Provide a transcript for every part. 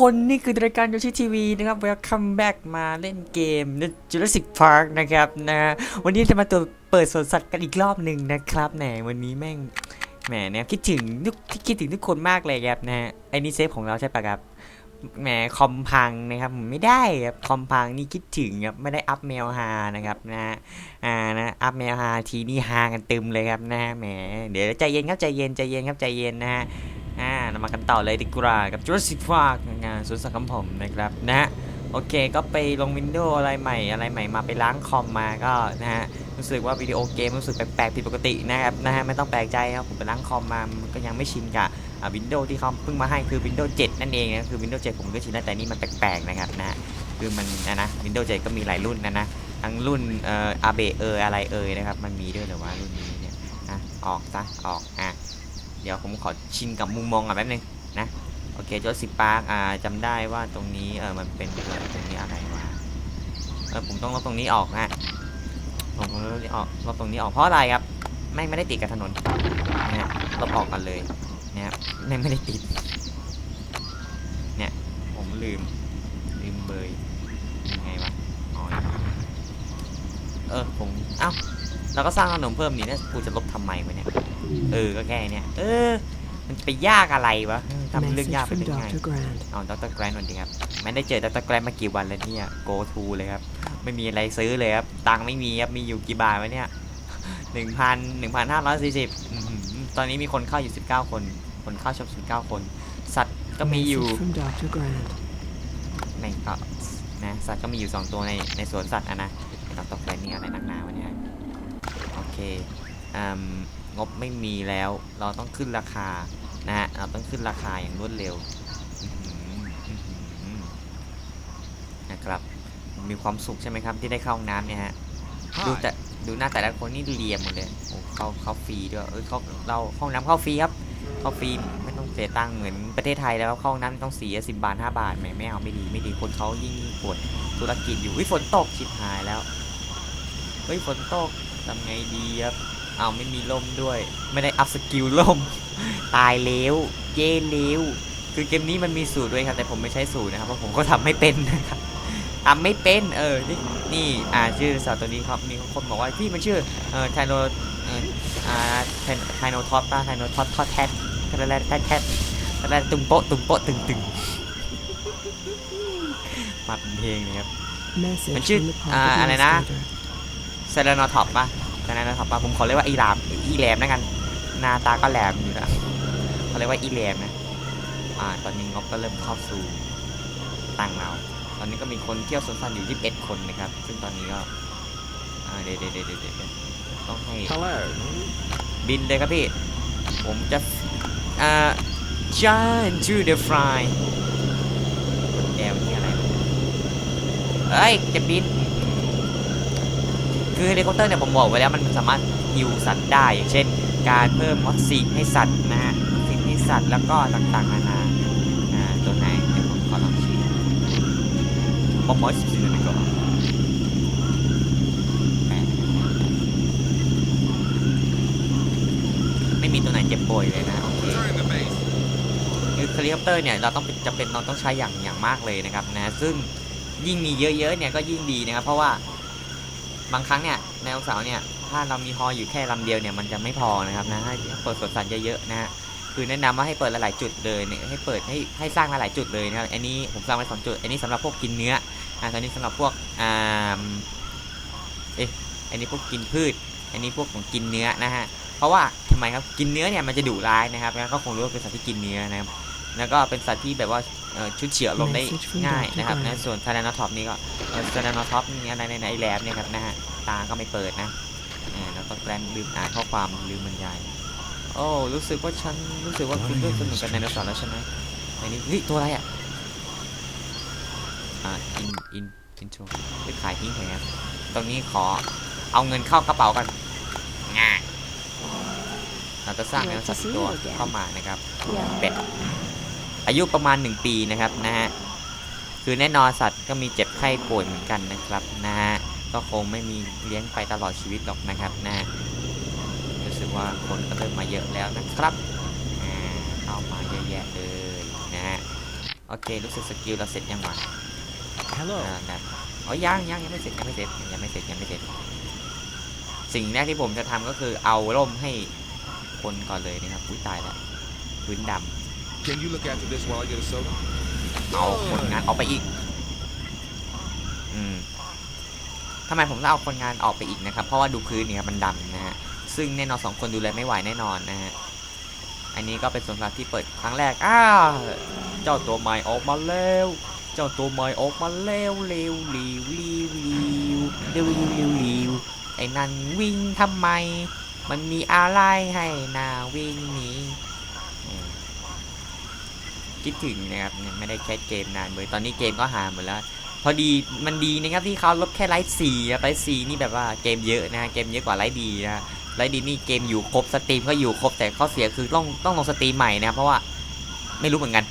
คนนี่คือรายการโยชิทีวีนะครับ Welcome back มาเล่นเกม Jurassic Park นะครับนะวันนี้จะมาตัวเปิดสวนสัตว์กันอีกรอบหนึ่งนะครับแหมวันนี้แม่งแหมเนี่ยคิดถึงทุกคิดถึงทุกคนมากเลยครับนะฮะไอ้นี่เซฟของเราใช่ปะครับแหมคอมพังนะครับไม่ได้ครับคอมพังนี่คิดถึงครับไม่ได้อัพแมวฮานะครับนะอ่านะอัพแมวฮาทีนี่ฮากันเต็มเลยครับนะแหมเดี๋ยวใจเย็นครับใจเย็นใจเย็นครับใจเย็นนะฮะ เรามากันต่อเลยดีกว่ากับ Jurassic Park งานสวนสัตว์ของผมนะครับนะฮะโอเคก็ไปลงวินโดว์อะไรใหม่อะไรใหม่มาไปล้างคอมมาก็นะฮะรู้สึกว่าวิดีโอเกมรู้สึกแปลกๆผิดปกตินะครับนะฮะไม่ต้องแปลกใจครับผมไปล้างคอมมามก็ยังไม่ชินกับวินโดว์ที่เขาเพิ่งมาให้คือ Windows 7นั่นเองนะคือ Windows 7ผมก็ชินแล้วแต่นี่มันแปลกๆนะครับนะฮะคือมันนะนะ Windows 7ก็มีหลายรุ่นนะนะทั้งรุ่นเอ่ออาเบเอออะไรเอ่ยนะครับมันมีด้วยหรือว่ารุ่นนี้เนี่ยอะออกซะออกอะ เดี๋ยวผมขอชินกับมุมมองก่อนแป๊บนึงนะ โอเคจอสิปาร์กอ่าจำได้ว่าตรงนี้เออมันเป็นตรงนี้อะไรวะเออผมต้องลบตรงนี้ออกนะผมต้องลบตรงนี้ออกลบตรงนี้ออกเพราะอะไรครับแม่งไม่ได้ติดกับถนนนะฮะลบออกกันเลยนะครับแม่งไม่ได้ติดเนี่ยผมลืมลืมเบยยังไงวะอ๋อเออผมเอ้าเราก็สร้างถนนเพิ่มนี่นะกูจะลบทำไมวะเนี่ย เออก็แค่เนี้ยเออ มันจะไปยากอะไรวะทำเรื่อง Message ยากไป from ได้ไง Dr. Grant. อ๋อดรแกรนสวัสดีครับไม่ได้เจอดรแกรนมากี่วันแล้วเนี่ย go to เลยครับไม่มีอะไรซื้อเลยครับตังค์ไม่มีครับมีอยู่กี่บาทวะเนี่ยหนึ่งพันหนึ่งพันห้าร้อยสี่สิบตอนนี้มีคนเข้าอยู่สิบเก้าคน คนเข้าชมสิบเก้าคน สัตว์ก็มีอยู่ Message from Dr. Grant. ในก็นะสัตว์ก็มีอยู่2ตัวในในสวนสัตว์อะนะเราต้องไปนี่อะไรนักหนาวะเนี่ยโอเคอืม งบไม่มีแล้ว เราต้องขึ้นราคานะฮะเราต้องขึ้นราคาอย่างรวดเร็วอื้อหืออื้อหือนะครับมีความสุขใช่ไหมครับที่ได้เข้าห้องน้ำเนี่ยฮะดูแต่ดูหน้าแต่ละคนนี่เรียมหมดเลยโอ้เข้าเข้าฟรีด้วยเออเขาเราห้องน้ำเข้าฟรีครับเข้าฟรีไม่ต้องเสียตังค์เหมือนประเทศไทยแล้วเข้าห้องน้ำต้องเสียสิบาทห้าบาทแหมไม่เอาไม่ดีไม่ดีคนเขายิ่งปวดธุรกิจอยู่วิฝนตกชิบหายแล้วเฮ้ยฝนตกทำไงดีครับ เอาไม่มีล่มด้วย ไม่ได้อัพสกิลล่ม ตายแล้วเย่แล้วคือเกมนี้มันมีสูตรด้วยครับแต่ผมไม่ใช้สูตรนะครับเพราะผมก็ทำไม่เป็นนะครับทำไม่เป็นเออนี่นี่อ่าชื่อสัตว์ตัวนี้ครับมีคนบอกว่าพี่มันชื่อเออไทโนเอออ่าไทโนท็อปป่ะไทโนท็อปทอดแทสแทะแทแทะแทะแทะแทะตึงโปะตึงโปะตึงตึงมาเป็นเพลงเลยครับ Message Mình chưa- from the Park à, anh này nè. Administrator. เซเลนอท็อปป่ะ เซเลนอท็อปป่ะผมขอเรียกว่าอีรามอีแหลมนะกันหน้าตาก็แหลมอยู่นะเขาเรียกว่าอีแหลมนะอ่าตอนนี้งบก็เริ่มเข้าสู่ตังเราตอนนี้ก็มีคนเที่ยวสวนสัตว์อยู่ 21 คนนะครับ ซึ่งตอนนี้ก็อ่าเดี๋ยวเดี๋ยวเดี๋ยวเดี๋ยวเดี๋ยวต้องให้ Hello. บินเลยครับพี่ ผมจะอ่า John to the fly แอลนี่อะไรวะเอ้ย จะบิน คือเฮลิคอปเตอร์เนี่ยผมบอกไว้แล้วมันสามารถฮิวสัตว์ได้ อย่างเช่น การเพิ่มวัคซีนให้สัตว์นะฮะวัคซีนให้สัตว์แล้วก็ต่างๆนานาอ่าตัวไหนเดี๋ยวผมขอลองชี้ผมขอสิบสี่นาฬิกาแปดไม่มีตัวไหนเจ็บป่วยเลยนะโอเค During the base. คือเฮลิคอปเตอร์เนี่ยเราต้องเป็นจะเป็นเราต้องใช้อย่างอย่างมากเลยนะครับนะซึ่งยิ่งมีเยอะๆเนี่ยก็ยิ่งดีนะครับเพราะว่า บางครั้งเนี่ยในองศาเนี่ยถ้าเรามีฮออยู่แค่ลำเดียวเนี่ยมันจะไม่พอนะครับนะให้เปิดสวนสัตว์เยอะๆนะฮะคือแนะนำว่าให้เปิดหลายๆจุดเลยเนี่ยให้เปิดให้ให้สร้างหลายๆจุดเลยนะครับอันนี้ผมสร้างไว้สองจุด อันนี้สำหรับพวกกินเนื้ออ่าอันนี้สำหรับพวกอ่าเอ๊ะอันนี้พวกกินพืช อันนี้พวกของกินเนื้อนะฮะเพราะว่าทำไมครับกินเนื้อเนี่ยมันจะดุร้ายนะครับแล้วก็คงรู้ว่าเป็นสัตว์ที่กินเนื้อนะครับแล้วก็เป็นสัตว์ที่แบบว่า ชุดเฉียวลมได้ Message from ง่าย Dr. นะครับ Grant นะส่วนทาราโนท็อปนี่ก็ทาราโนท็อปนี่อะไรในในแลบเนี่ยครับนะฮะตาก็ไม่เปิดนะอ่าแล้วก็แกล้งลืมอ่านข้อความลืมบรรยายโอ้รู้สึกว่าฉันรู้สึกว่าคุณเลือกสนุกกับไดโนเสาร์แล้วใช่ไหมอันนี้เฮ้ยตัวอะไรอะอ่าอินอินอินโทรไปขายทิ้งแถมตรงนี้ขอเอาเงินเข้ากระเป๋ากันง่ายเราจะสร้างไดโนเสาร์อีกตัวเข้ามานะครับเป็ด อายุประมาณ 1 ปีนะครับนะฮะคือแน่นอนสัตว์ก็มีเจ็บไข้ป่วยเหมือนกันนะครับนะฮะก็คงไม่มีเลี้ยงไปตลอดชีวิตหรอกนะครับนะฮะรู้สึกว่าคนก็เริ่มมาเยอะแล้วนะครับอ่าเข้ามาเยอะแยะเลยนะฮะโโอเครู้สึกสกิลเราเสร็จยังวะ Hello. อ่าได้อ๋อยังยังยังไม่เสร็จยังไม่เสร็จยังไม่เสร็จยังไม่เสร็จ สิ่งแรกที่ผมจะทำก็คือเอาร่มให้คนก่อนเลยนะครับอุ้ยตายแล้วพื้นด Can you look after this while I get a soda? เอาคนงานออกไปอีก อืมทำไมผมต้องเอาคนงานออกไปอีกนะครับ เพราะว่าดูพื้นนี่ครับมันดำนะฮะ ซึ่งแน่นอนสองคนดูแลไม่ไหวแน่นอนนะฮะ อันนี้ก็เป็นสวนสัตที่เปิดครั้งแรก อ้าเจ้าตัวใหม่ออกมาแล้ว เจ้าตัวใหม่ออกมาแล้วเร็วเร็วเร็วเร็วเร็วเร็วเร็วไอ้นั่นวิ่งทำไม มันมีอะไรให้นาวิ่งหนี คิดถึงนะครับไม่ได้แคสเกมนานเลยตอนนี้เกมก็หาหมดแล้ว พอดีมันดีนะครับที่เขาลดแค่ไลท์สี่ไลท์สี่นี่แบบว่าเกมเยอะนะเกมเยอะกว่าไลท์ดีนะไลท์ดีนี่เกมอยู่ครบสตรีมก็อยู่ครบแต่ข้อเสียคือต้องต้องลงสตรีมใหม่นะเพราะว่าไม่รู้เหมือนกัน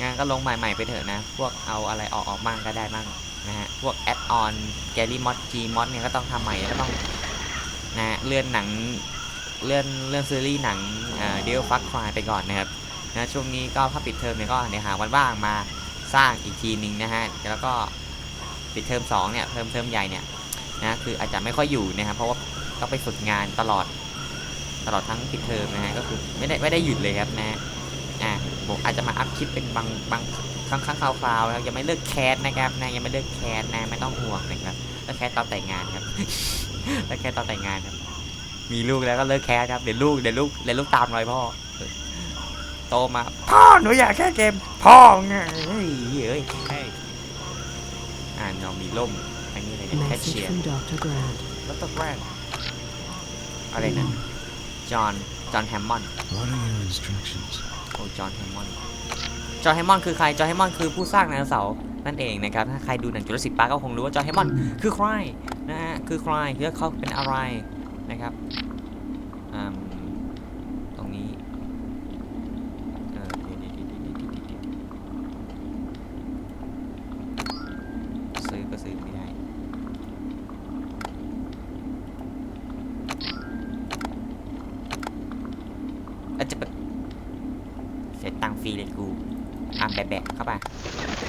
งานก็ลงใหม่ๆไปเถอะนะ พวกเอาอะไรออกออกบ้างก็ได้บ้างนะฮะ พวกแอดออนแกลลี่มอดจีมอดเนี่ยก็ต้องทำใหม่ก็ต้องนะฮะเลื่อนหนัง เลื่อนเลื่อนซีรีส์หนังเดียวฟักควายไปก่อนนะครับ นะช่วงนี้ก็ถ้าปิดเทอมเนี่ยก็เดี๋ยวหาวันว่างมาสร้างอีกทีนึงนะฮะแล้วก็ปิดเทอมสองเนี่ยเทอมเทอมใหญ่เนี่ยนะคืออาจจะไม่ค่อยอยู่นะครับเพราะว่าต้องไปฝึกงานตลอดตลอดทั้งปิดเทอมนะฮะก็คือไม่ได้ไม่ได้หยุดเลยครับนะอะผมอาจจะมาอัพคลิปเป็นบางบางครั้งครั้งคราวๆนะครับยังไม่เลิกแคสนะครับนะยังไม่เลิกแคสนะไม่ต้องห่วงนะครับเลิกแคสตอนแต่งงานครับเลิกแคสตอนแต่งงานครับมีลูกแล้วก็เลิกแคสครับเดี๋ยวลูกเดี๋ยวลูกเดี๋ยวลูกตามรอยพ่อ โตมา พ่อหนูอยากแค่เกม พ่อไงเฮ้ยเอ้ย Hey. อ่าเรามีล่มอันนี้อะไรเนี่ยแคช Message เชียร์ from Dr. Grant. แล้วตัวแรกอะไรนะจอห์นจอห์นแฮมมอนด์ What are your instructions? โอ้จอห์นแฮมมอนด์จอห์นแฮมมอนด์คือใคร จอห์นแฮมมอนด์คือผู้สร้างไดโนเสาร์นั่นเองนะครับ ถ้าใครดูหนังจุลศิลป์ปาร์คก็คงรู้ว่าจอห์นแฮมมอนด์คือใครนะฮะ คือใครแล้วเขาเป็นอะไรนะครับอืมตรงนี้เออเดี๋ยวเดี๋ยวเดี๋ยวเดี๋ยวเดี๋ยวเดี๋ยวเดี๋ยวซื้อก็ซื้อไม่ได้ อาจจะแบบเสียตังค์ฟรีเลยกูอะแบะๆ เข้าไป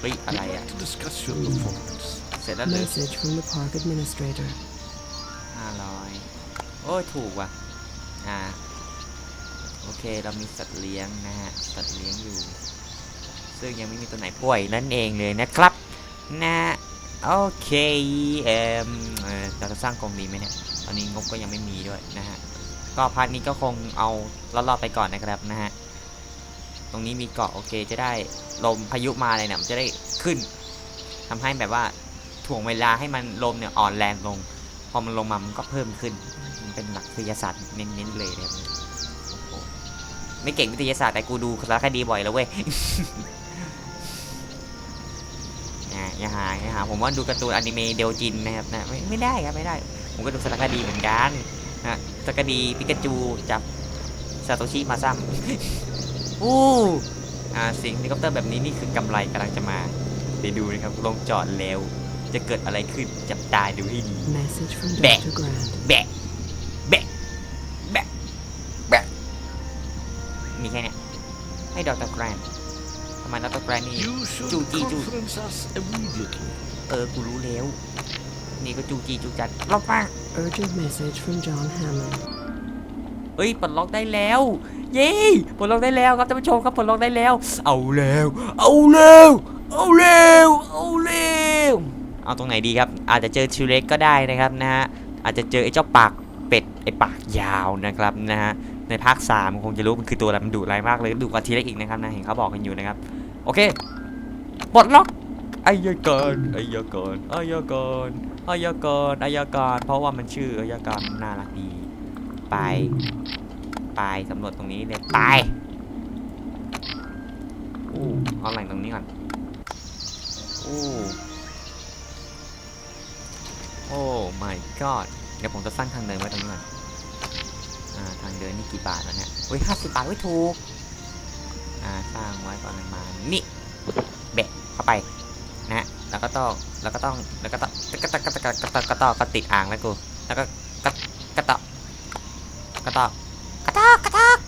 เฮ้ยอะไรอะ To discuss your performance. เสร็จแล้วเลย Message from the park administrator. ห้าร้อยโอ้ยถูกว่ะ อ่า โอเค เรามีสัตว์เลี้ยงนะฮะ สัตว์เลี้ยงอยู่ ซึ่งยังไม่มีตัวไหนป่วยนั่นเองเลยนะครับ นะ โอเค เอ่มเอ่อเราจะสร้างกรงดีไหมเนี่ย ตอนนี้งบก็ยังไม่มีด้วยนะฮะ ก็พาร์ทนี้ก็คงเอาลอดๆไปก่อนนะครับนะฮะ ตรงนี้มีเกาะโอเคจะได้ลมพายุมาเลยเนี่ยมันจะได้ขึ้นทำให้แบบว่าถ่วงเวลาให้มันลมเนี่ยอ่อนแรงลง พอมันลงมามันก็เพิ่มขึ้น มันเป็นหลักวิทยาศาสตร์เน้นๆเลยนะครับไม่เก่งวิทยาศาสตร์แต่กูดูสารคดีบ่อยแล้วเว้ยอ่าอย่าหาอย่าหาผมว่าดูการ์ตูนอนิเมะเดลจินนะครับนะไม่ไม่ได้ครับไม่ได้ ผมก็ดูสารคดีเหมือนกันนะสารคดีปิกาจูจับซาโตชิมาซ้ำ อู้อ่าเสียงเฮลิคอปเตอร์แบบนี้นี่คือกำไรกำลังจะมาเดี๋ยวดูนะครับลงจอดแล้วจะเกิดอะไรขึ้นจับตาดูให้ดี Message from Beh. Dr. Grant. แบะ แบะ แบะ แบะ มีแค่เนี้ยให้ดรแกรนทำไมดรแกรนนี่ You should Chu chi chu. conference us immediately. เออ กูรู้แล้ว นี่ก็จูจีจูจัดลอกมาก Urgent message from John Hammond. เฮ้ยปลดล็อกได้แล้ว เย้ปลดล็อกได้แล้วครับท่านผู้ชมครับปลดล็อกได้แล้ว เอาแล้ว เอาแล้วเอาแล้วเอาแล้วเอาตรงไหนดีครับ อาจจะเจอชิเล็กก็ได้นะครับนะฮะอาจจะเจอไอ้เจ้าปากเป็ดไอ้ปากยาวนะครับนะฮะในภาค3คงจะรู้มันคือตัวอะไรมันดุร้ายมากเลยดุกว่าทีเล็กอีกนะครับนะเห็นเขาบอกกันอยู่นะครับโอเคปลดล็อกอายการอายการอายการอายการอายการ เพราะว่ามันชื่ออายการน่ารักดี ไปไปสำรวจตรงนี้เลยไปอู้เอาแหล่งตรงนี้ก่อนอู้โอ้ my god เดี๋ยวผมจะสร้างทางเดินไว้ตรงนี้ก่อนอ่าทางเดินนี่กี่บาทแล้วเนี่ยเฮ้ยห้าสิบบาทไว้ยถูกอ่าสร้างไว้ก่อนเลยมานี่แบะเข้าไปนะฮะแล้วก็ต้องแล้วก็ต้องแล้วก็ต้องก็ต้องก็ต้องก็ต้องก็ต้องก็ติดอ่างแล้วกูแล้วก็ก็ก็ต้อง ก็ต้องกระตอกกระตอก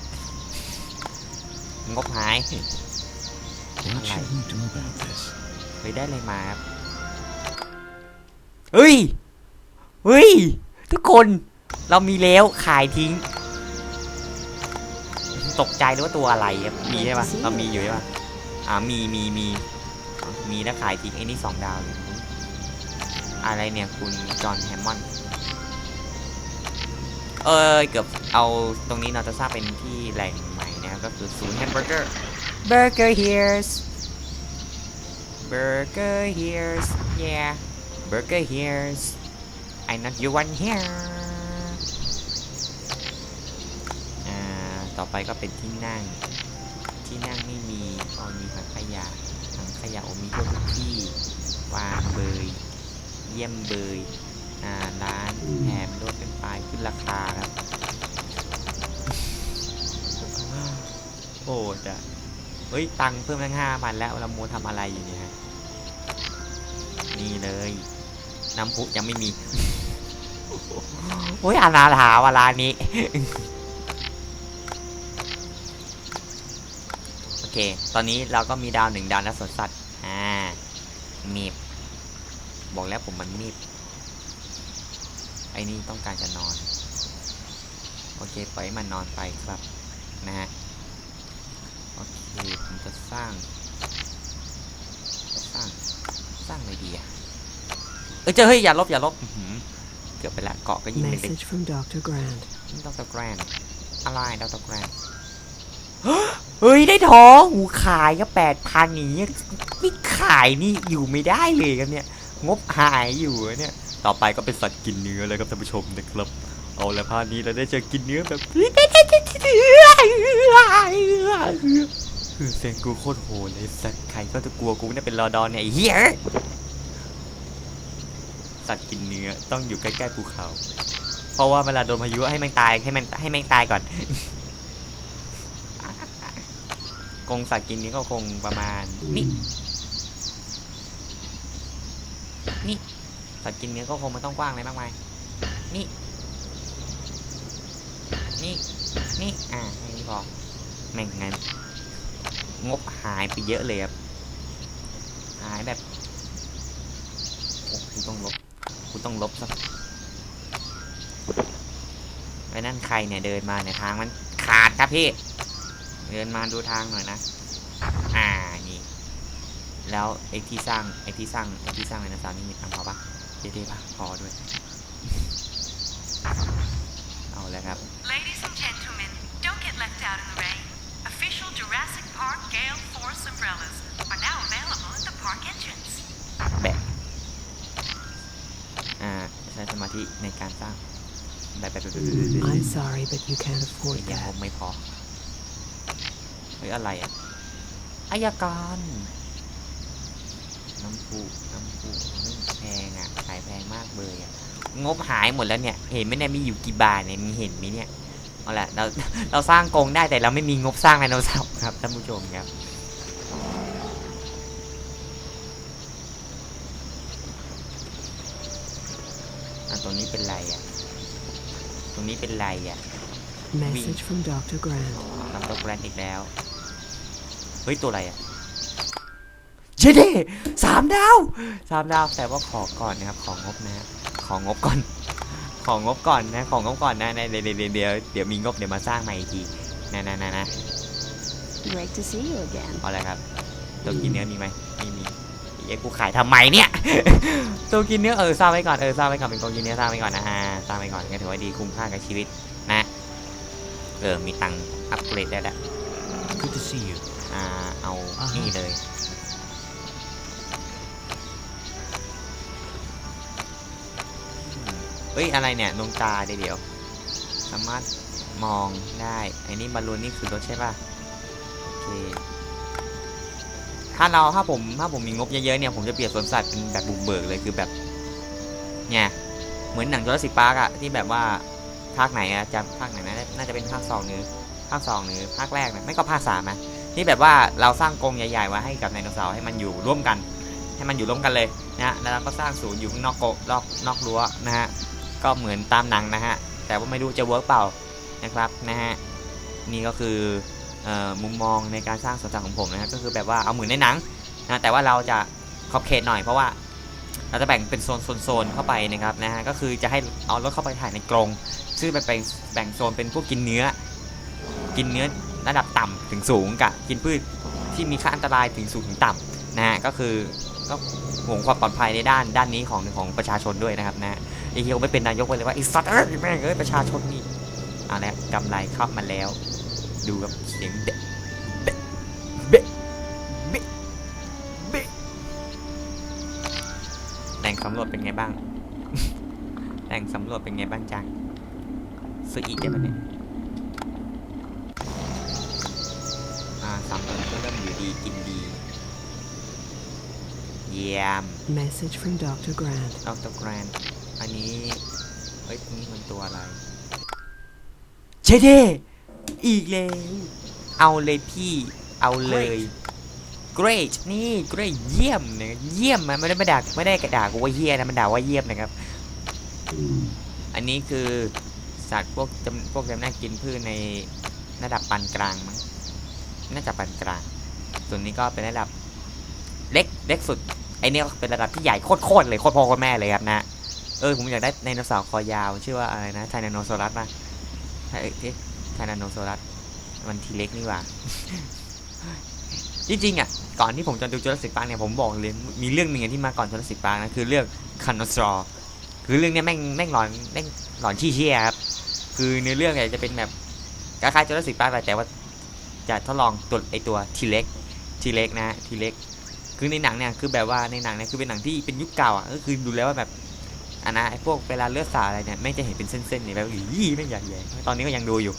งบหาย What should we do about this? เฮ้ยได้อะไรมาครับเฮ้ยเฮ้ย ทุกคนเรามีแล้วขายทิ้ง ตกใจเลยว่าตัวอะไรครับมีใช่ปะเรามีอยู่ใช่ปะอ่ามีมีมีมีแล้วขายทิ้งไอ้นี่สองดาวเลยอะไรเนี่ยคุณจอห์นแฮมมอนด์ เอ้ยเกือบเอาตรงนี้เราจะสร้างเป็นที่แหล่งใหม่นะครับก็คือศูนย์แฮมเบอร์เกอร์ Burger here's Burger here's yeah Burger here's I not you one here อ่าต่อไปก็เป็นที่นั่ง ที่นั่งไม่มีเอามีถังขยะถังขยะโอมีทั่วทุกที่วางเบย เยี่ยมเบยอ่าร้านแถมลดเป็น ปลายขึ้นราคาครับ โอ้จะเฮ้ย ตังเพิ่มตั้งห้าพันแล้วเราโมทำอะไรอยู่เนี่ยฮะนี่เลย น้ำพุยังไม่มี โอ้ยอนาถาเวลานี้ โอเค ตอนนี้เราก็มีดาวหนึ่งดาวนะสวนสัตว์ อ่ามีบบอกแล้วผมมันมีบ อ้นี่ต้องการจะนอน โอเคปล่อยให้มันนอนไปครับนะฮะโอเคผมจะสร้างจะสร้างสร้างอะไรดีอะเอ้ยเจอเฮ้ยอย่าลบอย่าลบอื้อหือเกือบไปละเกาะก็ยิงเล็ก Message from Dr. Grant. ๆดรแกรนอะไรดรแกรนเฮ้ยได้ทองหูขายก็แปดพันอย่างเงี้ยไม่ขายนี่อยู่ไม่ได้เลยครับเนี่ย งบหายอยู่อะเนี่ย ต่อไปก็เป็นสัตว์กินเนื้อเลยครับท่านผู้ชมนะครับ เอาละพานี้เราได้เจอกินเนื้อแบบคือเสียงกูโคตรโหดเลยสัตว์ใครก็จะกลัวกูเนี่ยเป็นรอดอนเนี่ยไอ้เหี้ยสัตว์กินเนื้อต้องอยู่ใกล้ๆภูเขา เพราะว่าเวลาโดนพายุให้ม่งตายให้ม่งให้ม่งตายก่อนกงสัตว์กินเนื้อก็คงประมาณนี่นี่ สัตว์กินเนื้อก็คงไม่ต้องกว้างอะไรมากมาย นี่ นี่ นี่ อ่าแค่นี้พอแม่งงั้นงบหายไปเยอะเลยครับ หายแบบ โอ้คุณต้องลบคุณต้องลบซะไอ้นั่นใครเนี่ยเดินมาเนี่ยทางมันขาดครับพี่ เดินมาดูทางหน่อยนะ อ่า นี่ แล้วไอ้ที่สร้างไอ้ที่สร้างไอ้ที่สร้างไอ้นักสาวนี่มีตังพอปะ เจ๊ๆปะพอด้วย เอาแล้วครับ Ladies and gentlemen, don't get left out in the rain. Official Jurassic Park Gale Force umbrellas are now available at the park entrance. แบะอ่าใช้สมาธิในการสร้างแบบแบบแบบแบบแบบแบบ I'm sorry, but you can't โอ้ย afford ยัง that. ไม่พอเฮ้ยอะไรอะอายการ น้ำพุน้ำพุไม่แพงอะ ขายแพงมากเลยอะ งบหายหมดแล้วเนี่ย เห็นไหมเนี่ยมีอยู่กี่บาทเนี่ย มีเห็นไหมเนี่ย เอาละเรา เราสร้างกรงได้แต่เราไม่มีงบสร้างไดโนเสาร์ครับท่านผู้ชมครับอะตรงนี้เป็นไรอะ ตรงนี้เป็นไรอะ Message from Dr. Grant. ทำตัวแบรนด์อีกแล้ว เฮ้ย ตัวอะไรอะ เจเด้สามดาวสามดาวแต่ว่าขอก่อนนะครับ ของงบนะฮะของงบก่อน ของงบก่อนนะ ของงบก่อนนะนะเดี๋ยวเดี๋ยวเดี๋ยวเดี๋ยวมีงบเดี๋ยวมาสร้างใหม่อีกทีนะนะนะนะ Great to see you again. เอาอะไรครับตัวกินเนื้อมีไหมไม่มีเอ้ยกูขายทำไมเนี่ยตัวกินเนื้อเออสร้างไว้ก่อนเออสร้างไว้ก่อนเป็นตัวกินเนื้อสร้างไว้ก่อนนะฮะสร้างไว้ก่อนก็ถือว่าดีคุ้มค่ากับชีวิตนะเออมีตังค์อัปเกรดได้แล้ว Good to see you. อ่าเอาอ่าฮะนี่เลย ฮ้ย อะไรเนี่ยดวงตาเดี๋ยวสามารถมองได้ไอ้นี่บอลลูนนี่คือรถใช่ป่ะโอเคถ้าเราถ้าผมถ้าผมมีงบเยอะๆเนี่ยผมจะเปลี่ยนสวนสัตว์เป็นแบบบุกเบิกเลยคือแบบเนี่ยเหมือนหนังจอร์สิปาร์กอะที่แบบว่าภาคไหนอะจำภาคไหนนะน่าจะเป็นภาคสองหรือภาคสองหรือภาคแรกนะไม่ก็ภาคสามนะที่แบบว่าเราสร้างกรงใหญ่ๆไว้ให้กับไดโนเสาร์ให้มันอยู่ร่วมกัน ให้มันอยู่ร่วมกันเลยนะแล้วเราก็สร้างศูนย์อยู่ข้างนอกโกนอกนอกรั้วนะฮะ ก็เหมือนตามหนังนะฮะ แต่ว่าไม่รู้จะเวิร์กเปล่านะครับนะฮะ นี่ก็คือออมุมมองในการสร้างสวนสัตว์ของผมนะครับก็คือแบบว่าเอาเหมือนในหนังนะแต่ว่าเราจะขอบเขตหน่อยเพราะว่าเราจะแบ่งเป็นโซนโซนเข้าไปนะครับนะฮะก็คือจะให้เอารถเข้าไปถ่ายในกรงซึ่งแบ่งแบ่งโซนเป็นพวกกินเนื้อ กินเนื้อระดับต่ำถึงสูงกับกินพืชที่มีค่าอันตรายถึงสูงถึงต่ำนะฮะก็คือก็ห่วงความปลอดภัยในด้านด้านนี้ของของประชาชนด้วยนะครับนะ ไอ้เฮียไม่เป็นนายกไปเลยว่าไอ้สัตว์เอ้ยแม่งเอ้ยประชาชนนี่เอาละกำไรเข้ามาแล้ว ดูกับเสียงเด็กเบะเบะเบะเบะแหล่งสำรวจเป็นไงบ้างแหล่งสำรวจเป็นไงบ้างจ๊ะซื้ออีกได้ไหมเนี่ยอ่าสำรวจก็เริ่มอยู่ดีกินดี เยี่ยม Message from Dr. Grant. ดรแกร นอันนี้ เฮ้ยนี่มันตัวอะไรเชเดอีกแล้วเอาเลยพี่ เอาเลย great นี่ great เยี่ยมนะเยี่ยมมันไม่ได้มาด่าไม่ได้กระด่ากูว่าเยี่ยนะมันด่าว่าเยี่ยมนะครับ อันนี้คือสัตว์พวกจำพวกจำแนกกินพืชในระดับปานกลางมั้งน่าจะปานกลาง ส่วนนี้ก็เป็นระดับเล็กเล็กสุดไอเนี้ยเป็นระดับที่ใหญ่โคตรๆเลยโคตรพ่อโคตรแม่เลยครับนะ เออผมอยากได้ไดโนเสาร์คอยาวชื่อว่าอะไรนะไทแนโนซรัสป่ะไทเอ๊ะไทแนโนซรัสมันทีเล็กนี่หว่าจริงๆอะก่อนที่ผมจะดูจูราสสิกพาร์กเนี่ยผมบอกเลยมีเรื่องหนึ่งที่มาก่อนจูราสสิกพาร์กนะคือเรื่องคันโนสตรอคือเรื่องเนี้ยแม่งแม่งหลอนแม่งหลอนชี้เชี่ยครับคือเนื้อเรื่องเนี่ยจะเป็นแบบคล้ายๆจูราสสิกพาร์กแต่ว่าจะทดลองตัวไอตัวทีเล็กทีเล็กนะทีเล็กคือในหนังเนี่ยคือแบบว่าในหนังเนี่ยคือเป็นหนังที่เป็นยุคเก่าอะก็คือดูแล้วว่าแบบ อันนะไอพวกเวลาเลือดสาดอะไรเนี่ยไม่งจะเห็นเป็นเส้นๆนี่แบบอีไม่งอยากแย่ตอนนี้ก็ยังดูอยู่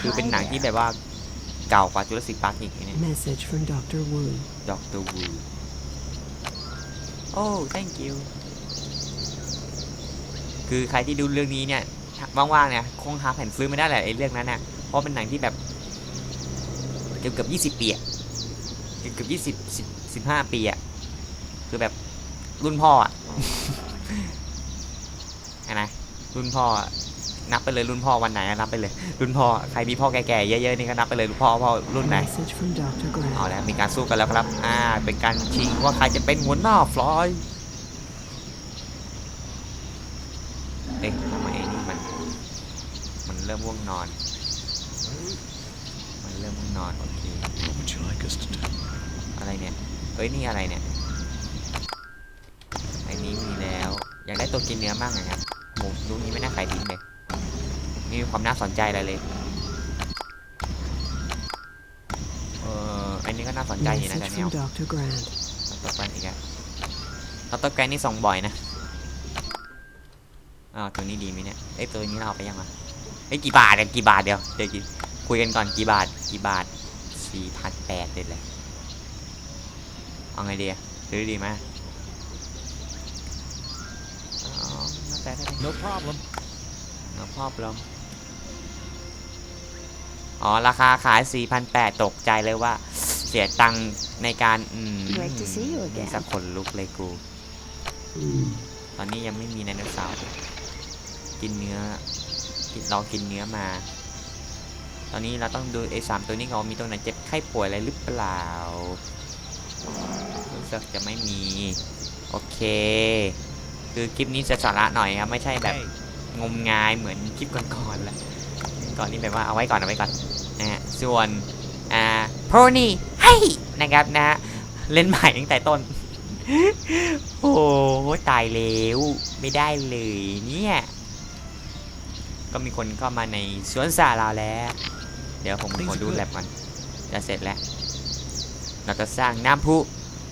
คือเป็นหนังที่แบบว่าเก่ากว่าจูราสสิกพาร์คอีกเนี่ย Message from Dr. Wu. ดอกตัววูโอ้ thank you คือใครที่ดูเรื่องนี้เนี่ยว่างๆเนี่ยคงหาแผ่นซื้อไม่ได้แหละไอ้เรื่องนั้นน่ะเพราะเป็นหนังที่แบบเกือบเกือบยี่สิบปีอะเกือบเกือบยี่สิบสิบสิบห้าปีอะคือแบบรุ่นพ่ออะนะ รุ่นพ่ออะนับไปเลยรุ่นพ่อวันไหนอะนับไปเลย รุ่นพ่อใครมีพ่อแก่ๆเยอะๆนี่ก็นับไปเลยรุ่นพ่อพ่อรุ่นไหน Message from Dr. เอา Grant. แล้วมีการสู้กันแล้วครับอ่าเป็นการชิงว่าใครจะเป็นหัวหน้าฟลอยเอ๊ะทำไมไอ้นี่มัน มันเริ่มง่วงนอน มันเริ่มง่วงนอนโอเค What would you like us to do? อะไรเนี่ยเฮ้ยนี่อะไรเนี่ยไอ้นี้มีแล้ว อยากได้ตัวกินเนื้อมากอะครับ หมูลูกนี้ไม่น่าขายทิ้งเลยไมมีความน่าสนใจอะไรเลย เอออันนี้ก็น่าสนใจอยู่นะ Message แต่เนี่ from ย Dr. Grant. ดรแกรนอีกแล้วดรแกรนนี่ส่งบ่อยนะอ้าวตัวนี้ดีไหมเนี่ยเอ้ยตัวนี้เราเอาไปยังวะเอ้ยกี่บาทเนี่ยกี่บาทเดียวเดี๋ยวกินคุยกันก่อนกี่บาทกี่บาทสี่พันแปดเด็ดเลยเอาไงดีอะซื้อดีไหม น่าแต่ได้ No problem. เนาะพ่อปลอมอ๋อ ราคาขาย 4,800 ตกใจเลยว่า เสียตังค์ในการ อืม Great to see you again. สักคนลุกเลยกู ตอนนี้ยังไม่มีไดโนเสาร์กินเนื้อ กินเรากินเนื้อมา ตอนนี้เราต้องดูไอ้สามตัวนี้เขามีตัวไหนเจ็บไข้ป่วยอะไรหรือเปล่ารู้สึกจะไม่มี โอเค คือคลิปนี้จะสาระหน่อยครับไม่ใช่แบบ Hey, งมงายเหมือนคลิปก่อนๆแหละก่อนนี้แบบว่าเอาไว้ก่อนเอาไว้ก่อนนะฮะส่วนอ่าโพนี่ให้นะครับนะฮะเล่นใหม่ตั้งแต่ต้น โอ้ยตายแล้วไม่ได้เลยเนี่ย ก็มีคนเข้ามาในสวนสาเราแล้ว เดี๋ยวผมขอดูแลบก่อนจะเสร็จแล้ว เราจะสร้างน้ำพุ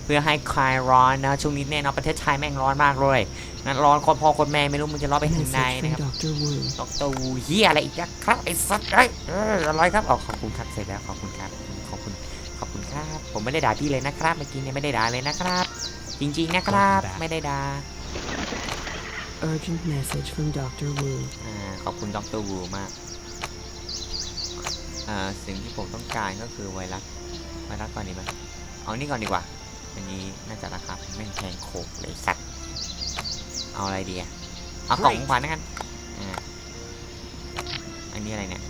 เพื่อให้คลายร้อนนะ ช่วงนี้แน่นอนประเทศไทยแม่งร้อนมากเลย งั้นร้อนคนพ่อคนแม่ไม่รู้มึงจะร้อนไปถึงไหน Message นะครับ from Dr. Wu. ดอกเตอรวูเฮียอะไรอีกนะครับไอ้สัตว์ไอ้ยเอออะไรครับอ๋อขอบคุณครับเสร็จแล้วขอบคุณครับขอบคุณขอบคุณครับ ผมไม่ได้ด่าพี่เลยนะครับเมื่อกี้เนี่ยไม่ได้ด่าเลยนะครับ จริงๆนะครับ ไม่ได้ด่า Urgent message from Dr. Wu. อ่าขอบคุณดรวูมาก อ่า สิ่งที่ผมต้องการก็คือไวรัส ไวรัสก่อนดีไหมเอานี่ก่อนดีกว่า อันนี้น่าจะราคาแม่งแพงโขกเลยสัตว์ เอาอะไรดีอะเอากล่องของขวัญนะกันอ่าอันนี้อะไรเนี่ย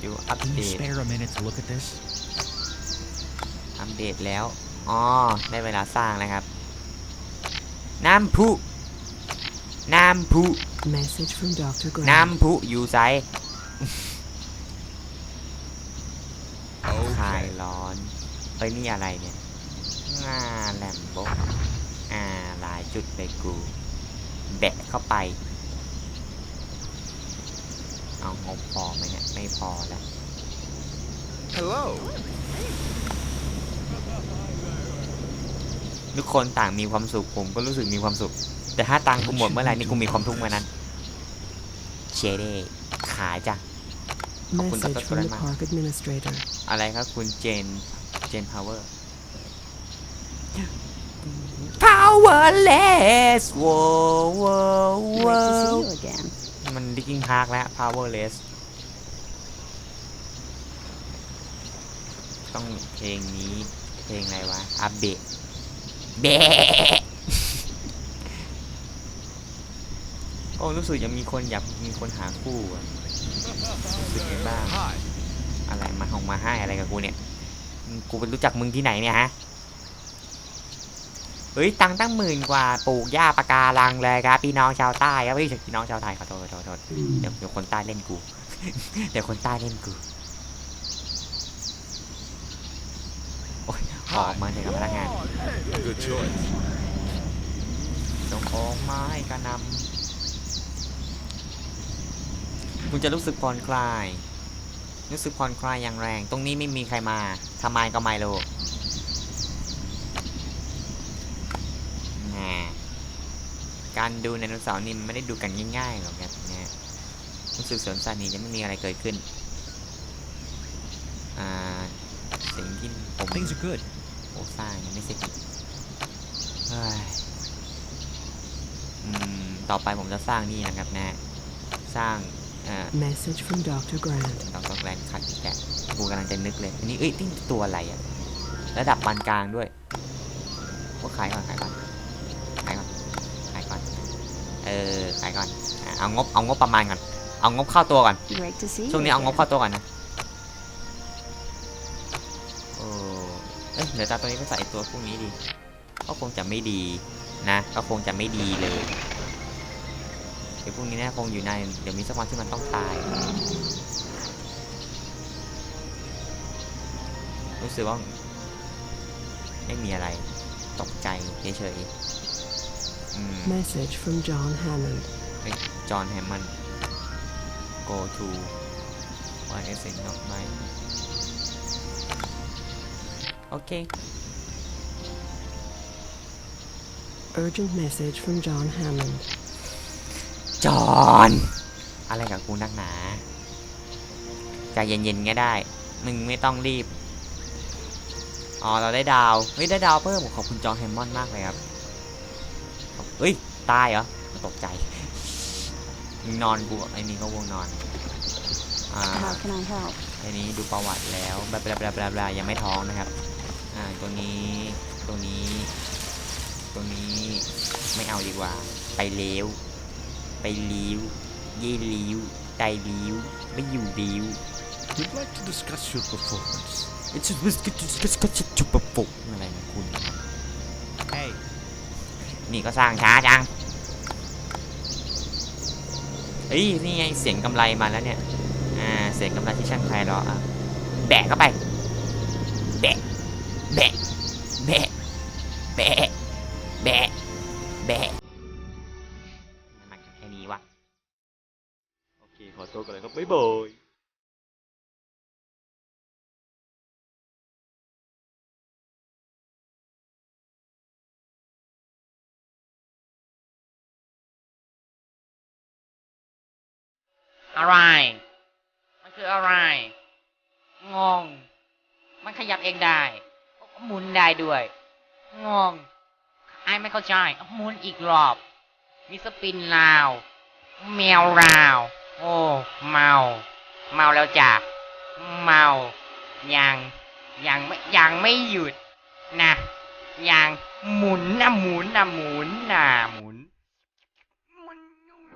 อยู่อัป Can เด you ต spare a minute to look at this? อัปเดตแล้ว อ๋อ ได้เวลาสร้างแล้วครับ น้ำพุ น้ำพุ Message from Dr. Grant. น้ำพุอยู่ไซคลาย Okay. ร้อน เฮ้ย นี่อะไรเนี่ยงาแลมโบอ่าหลายจุดเลยกู แบะเข้าไป เอางบพอไหมเนี่ย ไม่พอแล้ว Hello. ทุกคนต่างมีความสุข ผมก็รู้สึกมีความสุข แต่ถ้าตังค์กูหมดเมื่อไหร่นี่กูมีความทุกข์เมื่อนั้น เชเด้ขายจ้ะ Message Dr. from the Grant. park administrator. อะไรครับคุณเจน เจนพาวเวอร์ powerless ว้าวว้าว Great ว้า to ว see you again. มันดิกิ้งพาร์กแล้ว powerless ต้องเพลงนี้เพลงอะไรวะอัปเดตเบะโอ้รู้สึกยังมีคนอยากมีคนหาคู่อะรู้สึกไงบ้าง Hi. อะไรมาหงมาให้อะไรกับกูเนี่ยมึงกูไปรู้จักมึงที่ไหนเนี่ยฮะ เฮ้ยตังค์ตั้งหมื่นกว่าปลูกหญ้าปะการังเลยครับพี่น้องชาวใต้ครับไม่ใช่พี่น้องชาวไทยขอโทษขอโทษขอโทษเดี๋ยวเดี๋ยวคนใต้เล่นกู เดี๋ยวคนใต้เล่นกูโอ้ยออกมาเถอะกับพนักงาน Good choice. จงโค้งไม้กระนำคุณจะรู้สึกผ่อนคลาย รู้สึกผ่อนคลายอย่างแรง ตรงนี้ไม่มีใครมาทำไมก็ไม่รู้แหม การดูไดโนเสาร์นี่มันไม่ได้ดูกันง่ายๆหรอกครับเนี่ยรู้สึกสวนสัตว์นี้จะไม่มีอะไรเกิดขึ้น อ่า สิ่งที่ผม Things are good. โอ้สร้างยังไม่เสร็จอีกเฮ้ยอืม ต่อไปผมจะสร้างนี่นะครับนะ สร้างเอ่อ Message from Dr. Grant. ดอกแกรนคัดอีกแกกูกำลังจะนึกเลย อันนี้ เอ้ยนี่ตัวอะไรอะระดับปานกลางด้วยพวกขายก่อนขายก่อน ออขายก่อนอะเอางบเอางบประมาณก่อนเอางบเข้าตัวก่อน Great to see ช่วง you นี้เอางบ again. เข้าตัวก่อนนะโอ้เอ้ยเดี๋ยวตาตัวนี้ไปใส่ตัวพวกนี้ดีก็คงจะไม่ดีนะ ก็คงจะไม่ดีเลย เดี๋ยวพวกนี้นะคงอยู่ในเดี๋ยวมีสักวันที่มันต้องตาย รู้สึกว่า ไม่มีอะไรตกใจเฉยๆอืม Message from John Hammond. เฮ้ยจอห์นแฮมมัน go to one essence of my โอเค Urgent message from John Hammond. จอห์นอะไรกับกูนักหนาใจเย็นๆก็ได้ มึงไม่ต้องรีบ อ๋อ เราได้ดาว เฮ้ย ได้ดาวเพิ่มขอบคุณจอห์นแฮมมอนมากเลยครับขอบ เฮ้ย ตายเหรอ ตกใจมึงนอนกูไอ้นี่ก็วงนอน อ่า How can I help? อันนี้ดูประวัติแล้วบลาบลาบลาบลาบลายังไม่ท้องนะครับ อ่าตัวนี้ตัวนี้ตัวนี้ ไม่เอาดีกว่า ไปเลี้ยว ไปเลี้ยวเย่เลี้ยวไตเลี้ยวไม่อยู่เลี้ยว We'd like to discuss your performance. ไอ้ชุดมันก็ก็ก็จะจุบปะปุกอะไรของคุณ Hey, นี่ก็สร้างช้าจังเฮ้ยนี่ไงเสียงกำไรมาแล้วเนี่ย อ่า เสียงกำไรที่ช่างไพเราะอะแบะเข้าไป แบะแบะแบะแบะแบะแบะมันแค่นี้วะ โอเค ขอตัวก่อนเลยครับ บ๊ายบาย อะไร มันคืออะไร งง มันขยับเองได้หมุนได้ด้วย งงไอ้ไม่เข้าใจหมุนอีกรอบ มีสปินลาว แมวราว โอ้ เมา เมาแล้วจ้ะ เมา ยังยังไม่ยังไม่หยุดนะยังหมุนนะหมุนนะหมุนนะหมุน